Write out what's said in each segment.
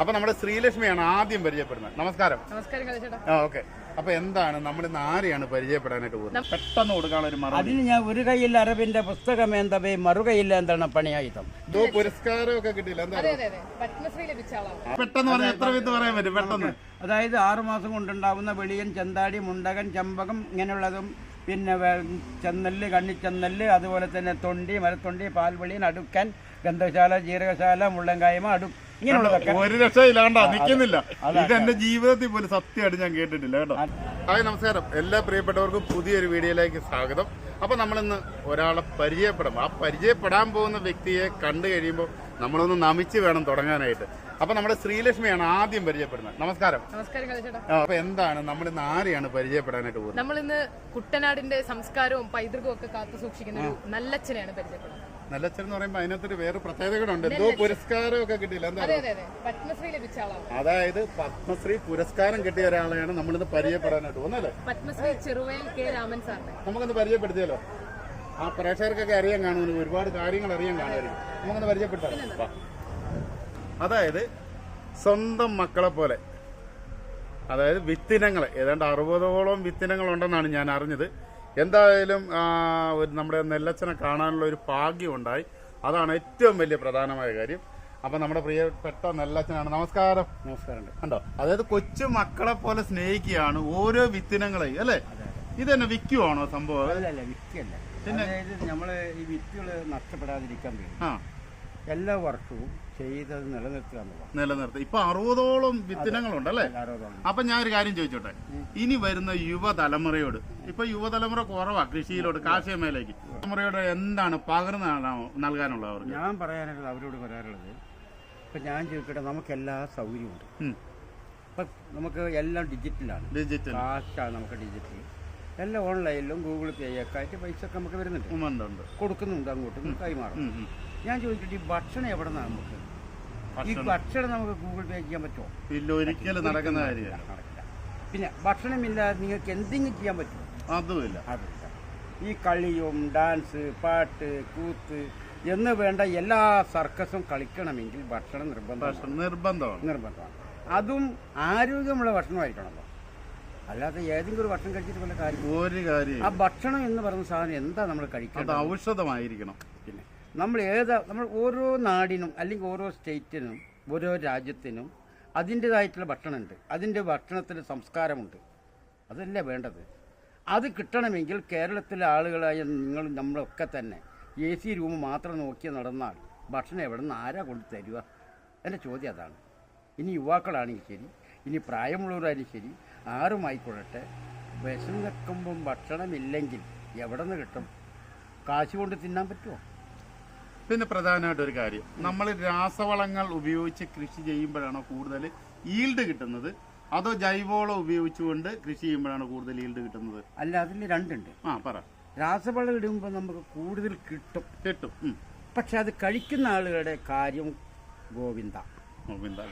അപ്പൊ നമ്മുടെ ശ്രീലക്ഷ്മിയാണ് ആദ്യം പരിചയപ്പെടുന്നത്. നമസ്കാരം. നമസ്കാരം ഓക്കെ. അപ്പൊ എന്താണ് നമ്മൾ ഇന്ന് ആരെയാണ് പരിചയപ്പെടാനായിട്ട് പോകുന്നത്? പെട്ടെന്ന് കൊടുക്കാനുള്ള ഒരു മറുപടി. അതിന് ഞാൻ ഒരു കയ്യിൽ അറബിന്റെ പുസ്തകമേന്തവേ മറുകയിൽ എന്താണ് പണിയായുധം? എന്തോ പുരസ്കാരമൊക്കെ കിട്ടിയില്ല പെട്ടെന്ന് പറഞ്ഞ എത്ര വിത്ത് പറയാൻ പറ്റും? പെട്ടെന്ന്. അതായത് ആറുമാസം കൊണ്ടുണ്ടാവുന്ന വെളിയൻ ചെന്താടി മുണ്ടകൻ ചമ്പകം ഇങ്ങനെയുള്ളതും പിന്നെ ചെന്നൽ കണ്ണിച്ചെന്നൽ അതുപോലെ തന്നെ തൊണ്ടി മരത്തൊണ്ടി പാൽവെളിയൻ അടുക്കൻ ഗന്ധശാല ജീരകശാല മുള്ളൻകായ്മ അടു ഇങ്ങനെയുള്ളതൊക്കെ ഒരു രക്ഷയില്ലാണ്ട നിക്കുന്നില്ല. ഇത് എന്റെ ജീവിതത്തിൽ പോലും സത്യമായിട്ട് ഞാൻ കേട്ടിട്ടില്ല കേട്ടോ? ഹായ് നമസ്കാരം. എല്ലാ പ്രിയപ്പെട്ടവർക്കും പുതിയൊരു വീഡിയോയിലേക്ക് സ്വാഗതം. അപ്പൊ നമ്മളിന്ന് ഒരാളെ പരിചയപ്പെടും. ആ പരിചയപ്പെടാൻ പോകുന്ന വ്യക്തിയെ കണ്ടു കഴിയുമ്പോൾ നമ്മളൊന്ന് നമിച്ച് വേണം തുടങ്ങാനായിട്ട്. അപ്പൊ നമ്മുടെ ശ്രീലക്ഷ്മിയാണ് ആദ്യം പരിചയപ്പെടുന്നത്. നമസ്കാരം. അപ്പൊ എന്താണ് നമ്മൾ ഇന്ന് ആരെയാണ് പരിചയപ്പെടാനായിട്ട് പോകുന്നത്? നമ്മൾ ഇന്ന് കുട്ടനാടിന്റെ സംസ്കാരവും പൈതൃകവും ഒക്കെ കാത്തു സൂക്ഷിക്കുന്ന ഒരു നല്ലച്ഛനെയാണ് പരിചയപ്പെടുന്നത്. നല്ലച്ഛൻ എന്ന് പറയുമ്പോൾ അതിനകത്തൊരു വേറെ പ്രത്യേകതകളുണ്ട്. എന്തോ പുരസ്കാരമൊക്കെ കിട്ടിയില്ല. എന്താ പത്മശ്രീ ലഭിച്ച ആളാണ് അതായത് പത്മശ്രീ പുരസ്കാരം കിട്ടിയ ഒരാളെയാണ് നമ്മളിന്ന് പരിചയപ്പെടാനായിട്ട് പോകുന്നത് പത്മശ്രീ ചെറുവയൽ കെ. രാമൻ സാറിനെ. നമുക്കൊന്ന് പരിചയപ്പെടുത്തിയല്ലോ ആ പ്രേക്ഷകർക്കൊക്കെ അറിയാൻ കാണുമല്ലോ ഒരുപാട് കാര്യങ്ങൾ അറിയാൻ കാണുമായിരിക്കും. നമുക്കൊന്ന് പരിചയപ്പെട്ടാലോ അതായത് സ്വന്തം മക്കളെ പോലെ. അതായത് വിത്തിനങ്ങൾ ഏതാണ്ട് അറുപതോളം വിത്തിനങ്ങൾ ഉണ്ടെന്നാണ് ഞാൻ അറിഞ്ഞത്. എന്തായാലും ഒരു നമ്മുടെ നെല്ലച്ചനെ കാണാനുള്ള ഒരു ഭാഗ്യം ഉണ്ടായി അതാണ് ഏറ്റവും വലിയ പ്രധാനമായ കാര്യം. അപ്പൊ നമ്മുടെ പ്രിയപ്പെട്ട നെല്ലച്ചനാണ്. നമസ്കാരം. നമസ്കാരം കണ്ടോ? അതായത് കൊച്ചു മക്കളെ പോലെ സ്നേഹിക്കുകയാണ് ഓരോ വിത്തിനങ്ങളെയും അല്ലേ? ഇത് തന്നെ വിൽക്കുവാണോ സംഭവം? അല്ല വിക്കല്ല പിന്നെ? നമ്മൾ ഈ വിത്തുകൾ നഷ്ടപ്പെടാതിരിക്കാൻ വേണ്ടി. ആ. എല്ലാ വർഷവും ചെയ്തത് നിലനിർത്തുക നിലനിർത്തുക നിലനിർത്തി. ഇപ്പൊ അറുപതോളം വിത്തിനങ്ങളുണ്ട് അല്ലേ അപ്പൊ ഞാൻ ഒരു കാര്യം ചോദിച്ചോട്ടെ? ഇനി വരുന്ന യുവതലമുറയോട് ഇപ്പൊ യുവതലമുറ കുറവാ കൃഷിയിലോട്ട് കാർഷിക മേഖലയ്ക്ക് തലമുറയോട് എന്താണ് പകർന്ന് നൽകാ- നൽകാനുള്ളത് അവർക്ക്? ഞാൻ പറയാനുള്ളത് അവരോട് പറയാനുള്ളത് ഇപ്പൊ ഞാൻ ചോദിക്കട്ടെ നമുക്ക് എല്ലാ സൗകര്യമുണ്ട് ഇപ്പൊ നമുക്ക് എല്ലാം ഡിജിറ്റലാണ്. ഡിജിറ്റൽ. കാശാണ് നമുക്ക് ഡിജിറ്റൽ. എല്ലാം ഓൺലൈനിലും ഗൂഗിൾ പേ ഒക്കെ ആയിട്ട് പൈസ ഒക്കെ നമുക്ക് വരുന്നുണ്ട്. കൊടുക്കുന്നുണ്ട് അങ്ങോട്ടും കൈമാറും. ഞാൻ ചോദിച്ചിട്ട് ഈ ഭക്ഷണം എവിടെ നിന്നാണ് നമുക്ക്? ഈ ഭക്ഷണം. നമുക്ക് ഗൂഗിൾ പേ ചെയ്യാൻ പറ്റുമോ? ഇല്ല ഒരിക്കലും നടക്കുന്ന കാര്യമല്ല. പിന്നെ ഭക്ഷണമില്ലാതെ നിങ്ങൾക്ക് എന്തെങ്കിലും ചെയ്യാൻ പറ്റുമോ? അതുമില്ല. അതില്ല ഈ കളിയും ഡാൻസ് പാട്ട് കൂത്ത് എന്ന് വേണ്ട എല്ലാ സർക്കസും കളിക്കണമെങ്കിൽ ഭക്ഷണം നിർബന്ധം നിർബന്ധമാണ്. നിർബന്ധമാണ്. അതും ആരോഗ്യമുള്ള ഭക്ഷണമായിരിക്കണമല്ലോ. അല്ലാതെ ഏതെങ്കിലും ഒരു ഭക്ഷണം കഴിച്ചിട്ട് വല്ല കാര്യം? ഒരു കാര്യം. ആ ഭക്ഷണം എന്ന് പറയുന്ന സാധനം എന്താ നമ്മൾ അത് കഴിക്കേണ്ടത് ഔഷധമായിരിക്കണം. പിന്നെ നമ്മൾ ഏതാ നമ്മൾ ഓരോ നാടിനും അല്ലെങ്കിൽ ഓരോ സ്റ്റേറ്റിനും ഓരോ രാജ്യത്തിനും അതിന്റെതായിട്ടുള്ള ഭക്ഷണമുണ്ട്. അതിന്റെ ഭക്ഷണത്തിന് സംസ്കാരമുണ്ട്. അതല്ലേ വേണ്ടത്? അത് കിട്ടണമെങ്കിൽ കേരളത്തിലെ ആളുകളായ നിങ്ങൾ നമ്മളൊക്കെ തന്നെ എ സി റൂം മാത്രം നോക്കി നടന്നാൽ ഭക്ഷണം എവിടെ നിന്ന് ആരാ കൊണ്ട് തരിക എന്റെ ചോദ്യം അതാണ്. ഇനി യുവാക്കളാണെങ്കിൽ ശരി ഇനി പ്രായമുള്ളവരായാലും ശരി ആരുമായിക്കൊള്ളട്ടെ? വിശന്നിക്കുമ്പം ഭക്ഷണമില്ലെങ്കിൽ എവിടെ നിന്ന് കിട്ടും? കാശ് കൊണ്ട് തിന്നാൻ പറ്റുമോ പിന്നെ പ്രധാനമായിട്ട് ഒരു കാര്യം. നമ്മൾ രാസവളങ്ങൾ ഉപയോഗിച്ച് കൃഷി ചെയ്യുമ്പോഴാണോ കൂടുതൽ ഈൽഡ് കിട്ടുന്നത്? അതോ ജൈവവളം ഉപയോഗിച്ചുകൊണ്ട് കൃഷി ചെയ്യുമ്പോഴാണ് കൂടുതൽ ഈൽഡ് കിട്ടുന്നത്? അല്ല അതിൽ രണ്ടുണ്ട്. ആ പറ. രാസവളം ഇടുമ്പോൾ നമുക്ക് കൂടുതൽ കിട്ടും. കിട്ടും. പക്ഷെ അത് കഴിക്കുന്ന ആളുകളുടെ കാര്യം ഗോവിന്ദ.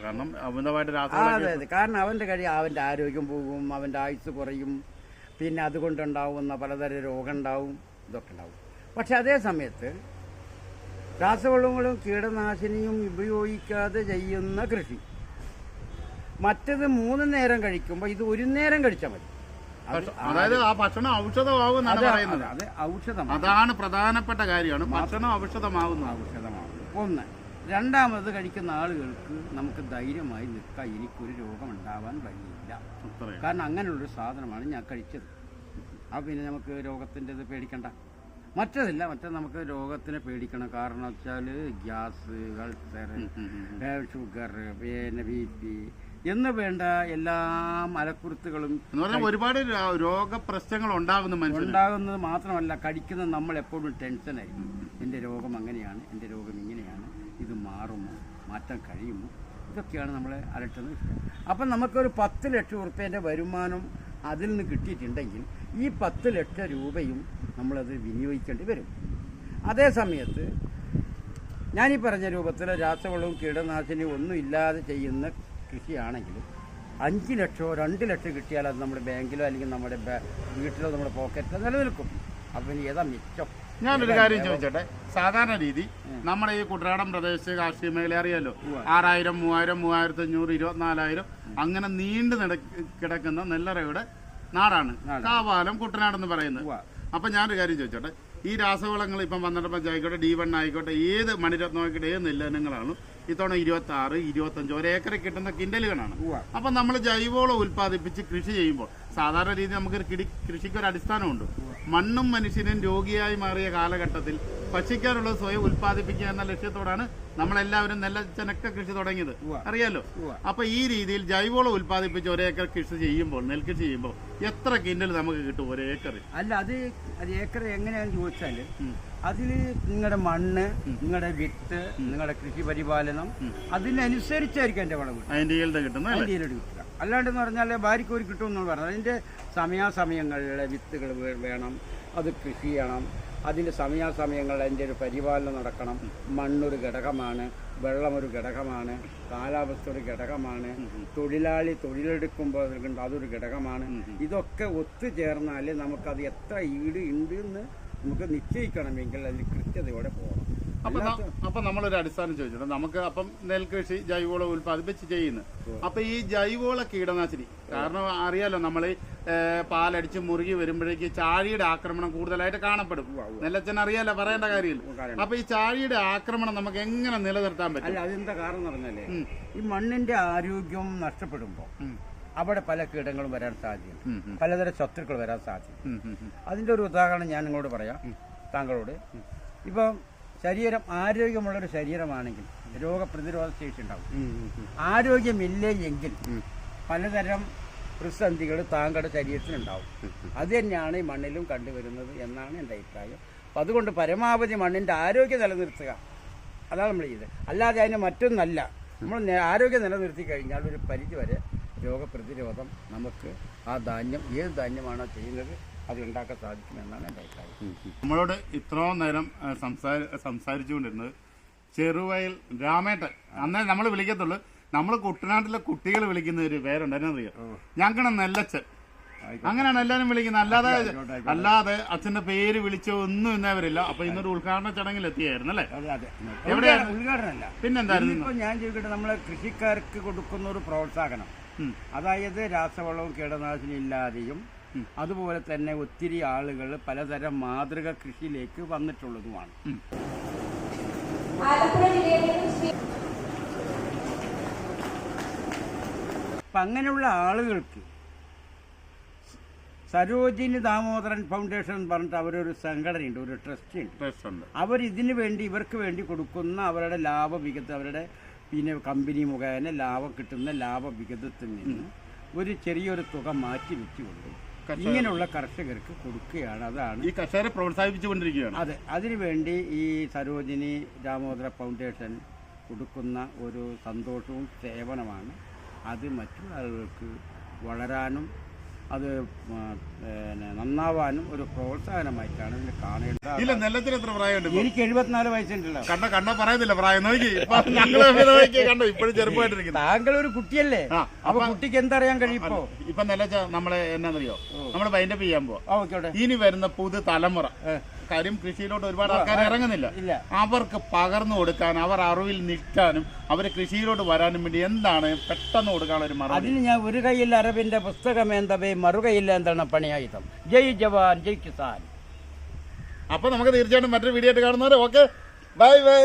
കാരണം അമിതമായിട്ട് അതെ അതെ. കാരണം അവന്റെ കഴി അവന്റെ ആരോഗ്യം പോകും അവന്റെ ആയുസ് കുറയും. പിന്നെ അതുകൊണ്ടുണ്ടാവുന്ന പലതരം രോഗം ഉണ്ടാവും ഇതൊക്കെ ഉണ്ടാവും. പക്ഷെ അതേ സമയത്ത് രാസവളങ്ങളും കീടനാശിനിയും ഉപയോഗിക്കാതെ ചെയ്യുന്ന കൃഷി. മറ്റത് മൂന്ന് നേരം കഴിക്കുമ്പോൾ ഇത് ഒരു നേരം കഴിച്ചാൽ മതി. അതായത് ആ ഭക്ഷണം അതാണ് പ്രധാനപ്പെട്ട കാര്യമാണ്. ഭക്ഷണം ഒന്ന് രണ്ടാമത് കഴിക്കുന്ന ആളുകൾക്ക് നമുക്ക് ധൈര്യമായി നിൽക്കാം എനിക്കൊരു രോഗം ഉണ്ടാവാൻ വഴിയില്ല കാരണം അങ്ങനെയുള്ളൊരു സാധനമാണ് ഞാൻ കഴിച്ചത്. ആ പിന്നെ നമുക്ക് രോഗത്തിന്റെ ഇത് പേടിക്കണ്ട. മറ്റതില്ല മറ്റേ നമുക്ക് രോഗത്തിനെ പേടിക്കണം. കാരണം വെച്ചാൽ ഗ്യാസ് അൾസർ ഷുഗർ പിന്നെ ബി പി എന്ന് വേണ്ട എല്ലാ മലക്കുരുത്തുകളും ഒരുപാട് രോഗപ്രശ്നങ്ങൾ ഉണ്ടാകുന്നു ഉണ്ടാകുന്നത് മാത്രമല്ല കഴിക്കുന്ന നമ്മൾ എപ്പോഴും ടെൻഷനായിരിക്കും എന്റെ രോഗം അങ്ങനെയാണ്. എന്റെ രോഗം ഇങ്ങനെയാണ്. ഇത് മാറുമോ? മാറ്റാൻ കഴിയുമോ? ഇതൊക്കെയാണ് നമ്മളെ അലട്ടുന്നത് അപ്പം നമുക്കൊരു പത്ത് ലക്ഷം ഉറുപ്പ്യന്റെ വരുമാനം അതിൽ നിന്ന് കിട്ടിയിട്ടുണ്ടെങ്കിൽ ഈ പത്ത് ലക്ഷം രൂപയും നമ്മളത് വിനിയോഗിക്കേണ്ടി വരും. അതേ സമയത്ത് ഞാനീ പറഞ്ഞ രൂപത്തിൽ രാസവളവും കീടനാശിനിയും ഒന്നും ഇല്ലാതെ ചെയ്യുന്ന കൃഷിയാണെങ്കിൽ അഞ്ച് ലക്ഷമോ രണ്ട് ലക്ഷം കിട്ടിയാൽ അത് നമ്മുടെ ബാങ്കിലോ അല്ലെങ്കിൽ നമ്മുടെ വീട്ടിലോ നമ്മുടെ പോക്കറ്റിലോ നിലനിൽക്കും. അപ്പം ഏതാ മിച്ചം? ഞാനൊരു കാര്യം ചോദിച്ചോട്ടെ? സാധാരണ രീതി നമ്മുടെ ഈ കുട്ടനാടൻ പ്രദേശത്ത് കാർഷിക മേഖല അറിയാലോ? ആറായിരം മൂവായിരം മൂവായിരത്തി അഞ്ഞൂറ് ഇരുപത്തിനാലായിരം അങ്ങനെ നീണ്ടു കിടക്കുന്ന നെല്ലറയുടെ നാടാണ്. കാവാലം കുട്ടനാട് എന്ന് പറയുന്നത്. അപ്പൊ ഞാനൊരു കാര്യം ചോദിച്ചോട്ടെ? ഈ രാസവളങ്ങൾ ഇപ്പം പന്ത്രണ്ട് പഞ്ചായിക്കോട്ടെ ഡി വൺ ആയിക്കോട്ടെ ഏത് മണിരത്നം ആയിക്കോട്ടെ ഏത് നെല്ലിനങ്ങളാണ് ഇത്തവണ ഇരുപത്തി ആറ് ഇരുപത്തഞ്ച് ഒരേക്കറി കിട്ടുന്ന കിൻഡലുകളാണ്. അപ്പൊ നമ്മൾ ജൈവവളം ഉൽപ്പാദിപ്പിച്ച് കൃഷി ചെയ്യുമ്പോൾ സാധാരണ രീതി നമുക്ക് കൃഷിക്ക് ഒരു അടിസ്ഥാനമുണ്ട് മണ്ണും മനുഷ്യനും രോഗിയായി മാറിയ കാലഘട്ടത്തിൽ ഭക്ഷിക്കാനുള്ളത് സ്വയം ഉൽപ്പാദിപ്പിക്കുക എന്ന ലക്ഷ്യത്തോടാണ് നമ്മളെല്ലാവരും നെല്ലച്ചനക്ക കൃഷി തുടങ്ങിയത്. അറിയാലോ. അപ്പൊ ഈ രീതിയിൽ ജൈവവളം ഉൽപ്പാദിപ്പിച്ച് ഒരേക്കർ കൃഷി ചെയ്യുമ്പോൾ നെൽകൃഷി ചെയ്യുമ്പോൾ എത്ര കിൻഡൽ നമുക്ക് കിട്ടും ഒരേക്കർ അല്ല അത് അത് ഏക്കർ എങ്ങനെയാന്ന് ചോദിച്ചാൽ അതിൽ നിങ്ങളുടെ മണ്ണ് നിങ്ങളുടെ വിത്ത് നിങ്ങളുടെ കൃഷി പരിപാലനം അതിനനുസരിച്ചായിരിക്കും എന്റെ വളം കിട്ടും അതിന്റെ yield കിട്ടുന്നത്? അതിന്റെ ഈട് കിട്ടുക. അല്ലാണ്ടെന്ന് പറഞ്ഞാൽ ഭാര്യക്കോരി കിട്ടുമെന്നാണ് പറഞ്ഞത് അതിന്റെ സമയാസമയങ്ങളിലെ വിത്തുകൾ വേണം. അത് കൃഷി ചെയ്യണം. അതിന്റെ സമയാസമയങ്ങളിൽ അതിന്റെ ഒരു പരിപാലനം നടക്കണം. മണ്ണൊരു ഘടകമാണ് വെള്ളമൊരു ഘടകമാണ് കാലാവസ്ഥ ഒരു ഘടകമാണ് തൊഴിലാളി തൊഴിലെടുക്കുമ്പോൾ അതൊരു ഘടകമാണ്. ഇതൊക്കെ ഒത്തുചേർന്നാൽ നമുക്കത് എത്ര ഈട് ഉണ്ട് എന്ന് നമുക്ക് നിശ്ചയിക്കണമെങ്കിൽ അതിൽ കൃത്യതയോടെ പോകണം. അപ്പൊ നമ്മളൊരു അടിസ്ഥാനം ചോദിച്ചിട്ട് നമുക്ക് അപ്പം നെൽകൃഷി ജൈവവളം ഉൽപ്പാദിപ്പിച്ച് ചെയ്യുന്നു. അപ്പൊ ഈ ജൈവവള കീടനാശിനി കാരണം അറിയാലോ നമ്മൾ പാലടിച്ച് മുറുകി വരുമ്പോഴേക്ക് ചാഴിയുടെ ആക്രമണം കൂടുതലായിട്ട് കാണപ്പെടും. നെല്ലച്ചൻ അറിയാലോ പറയേണ്ട കാര്യമില്ല. അപ്പൊ ഈ ചാഴിയുടെ ആക്രമണം നമുക്ക് എങ്ങനെ നിലനിർത്താൻ പറ്റും? അല്ല അതെന്താ കാരണം പറഞ്ഞാലേ ഈ മണ്ണിന്റെ ആരോഗ്യം നഷ്ടപ്പെടുമ്പോൾ അവിടെ പല കീടങ്ങളും വരാൻ സാധ്യത. പലതരം ശത്രുക്കൾ വരാൻ സാധ്യത. അതിന്റെ ഒരു ഉദാഹരണം ഞാൻ നിങ്ങളോട് പറയാം. താങ്കളോട്. ഇപ്പം ശരീരം ആരോഗ്യമുള്ളൊരു ശരീരമാണെങ്കിൽ രോഗപ്രതിരോധ ശേഷി ഉണ്ടാവും. ഉം, ഉം, ഉം. ആരോഗ്യമില്ല എങ്കിൽ പലതരം പ്രതിസന്ധികൾ താങ്കളുടെ ശരീരത്തിനുണ്ടാവും അത് തന്നെയാണ് ഈ മണ്ണിലും കണ്ടുവരുന്നത് എന്നാണ് എന്റെ അഭിപ്രായം. അപ്പം അതുകൊണ്ട് പരമാവധി മണ്ണിന്റെ ആരോഗ്യം നിലനിർത്തുക. അതാണ് നമ്മൾ ചെയ്തത്. അല്ലാതെ അതിന് മറ്റൊന്നല്ല. നമ്മൾ ആരോഗ്യം നിലനിർത്തി കഴിഞ്ഞാൽ ഒരു പരിധി വരെ രോഗപ്രതിരോധം നമുക്ക് ആ ധാന്യം ഏത് ധാന്യമാണോ ചെയ്യുന്നത് അത് ഉണ്ടാക്കാൻ സാധിക്കുമെന്നാണ് എന്റെ അഭിപ്രായം. നമ്മളോട് ഇത്രയും നേരം സംസാര സംസാരിച്ചുകൊണ്ടിരുന്നത് ചെറുവയൽ രാമേട്ടൻ. അന്നേ നമ്മൾ വിളിക്കത്തുള്ളൂ. നമ്മൾ കുട്ടനാട്ടിലെ കുട്ടികൾ വിളിക്കുന്ന ഒരു പേരുണ്ട് എന്നറിയാം ഞങ്ങളുടെ നെല്ലച്ചൻ അങ്ങനെയാണ് എല്ലാവരും വിളിക്കുന്നത്. അല്ലാതെ അല്ലാതെ അച്ഛന്റെ പേര് വിളിച്ചോ ഒന്നും ഇന്നവരില്ല അപ്പൊ ഇന്നൊരു ഉദ്ഘാടന ചടങ്ങിൽ എത്തിയായിരുന്നു അല്ലേ? എവിടെയാണ്? ഉദ്ഘാടനമല്ല. പിന്നെന്തായിരുന്നു? ഞാൻ ചോദിക്കട്ടെ നമ്മളെ കൃഷിക്കാർക്ക് കൊടുക്കുന്ന ഒരു പ്രോത്സാഹനം. അതായത് രാസവളവും കീടനാശിനി ഇല്ലാതെയും അതുപോലെ തന്നെ ഒത്തിരി ആളുകൾ പലതരം മാതൃക കൃഷിയിലേക്ക് വന്നിട്ടുള്ളതുമാണ്. അപ്പം അങ്ങനെയുള്ള ആളുകൾക്ക് സരോജിനി ദാമോദരൻ ഫൗണ്ടേഷൻ എന്ന് പറഞ്ഞിട്ട് അവരൊരു സംഘടനയുണ്ട് ഒരു ട്രസ്റ്റ് ഉണ്ട്. അവർ ഇതിന് വേണ്ടി ഇവർക്ക് വേണ്ടി കൊടുക്കുന്ന അവരുടെ ലാഭവിഹിത അവരുടെ പിന്നെ കമ്പനി മുഖേന ലാഭം കിട്ടുന്ന ലാഭവിഹിതത്തിൽ നിന്ന് ഒരു ചെറിയൊരു തുക മാറ്റി വെച്ചുകൊണ്ട് ഇങ്ങനെയുള്ള കർഷകർക്ക് കൊടുക്കുകയാണ്. അതാണ് ഈ കർഷകരെ പ്രോത്സാഹിപ്പിച്ചുകൊണ്ടിരിക്കുകയാണ്. അതെ. അതിനുവേണ്ടി ഈ സരോജിനി ദാമോദര ഫൗണ്ടേഷൻ കൊടുക്കുന്ന ഒരു സന്തോഷവും സേവനമാണ്. അത് മറ്റുള്ള ആളുകൾക്ക് വളരാനും അത് നന്നാവാനും ഒരു പ്രോത്സാഹനമായിട്ടാണ് ഇതിനെ കാണേണ്ടത്. ഇല്ല നെല്ലത്തിന് എത്ര പ്രായമുണ്ട് എനിക്ക് എഴുപത്തിനാല് വയസ്സുണ്ടല്ലോ. കണ്ട കണ്ട പറയുന്നില്ല പ്രായം നോക്കി. ഇപ്പൊ കണ്ട? ഇപ്പോഴും ചെറുപ്പമായിട്ടിരിക്കുന്നു. താങ്കൾ ഒരു കുട്ടിയല്ലേ അപ്പൊ കുട്ടിക്ക് എന്തറിയാൻ കഴിയും ഇപ്പൊ നെല്ലച്ച നമ്മളെ എന്നാന്നറിയോ? നമ്മൾ വൈൻഡപ്പ് ചെയ്യാൻ പോവാ. ഇനി വരുന്ന പുതു തലമുറ. കാര്യം കൃഷിയിലോട്ട് ഒരുപാട് ആൾക്കാർ ഇറങ്ങുന്നില്ല. അവർക്ക് പകർന്നു കൊടുക്കാൻ അവർ അറിവിൽ നിൽക്കാനും അവർ കൃഷിയിലോട്ട് വരാനും വേണ്ടി എന്താണ് പെട്ടെന്ന് കൊടുക്കാനുള്ള ഒരു മറുപടി? അതിന് ഞാൻ ഒരു കയ്യിൽ അറബിന്റെ പുസ്തകമേന്തവേ മറുകയിൽ എന്താണ് പണിയായുധം. ജയ് ജവാൻ ജയ് കിസാൻ. അപ്പൊ നമുക്ക് തീർച്ചയായിട്ടും മറ്റൊരു വീഡിയോ ആയിട്ട് കാണുന്നവരെ ഓക്കെ ബൈ ബൈ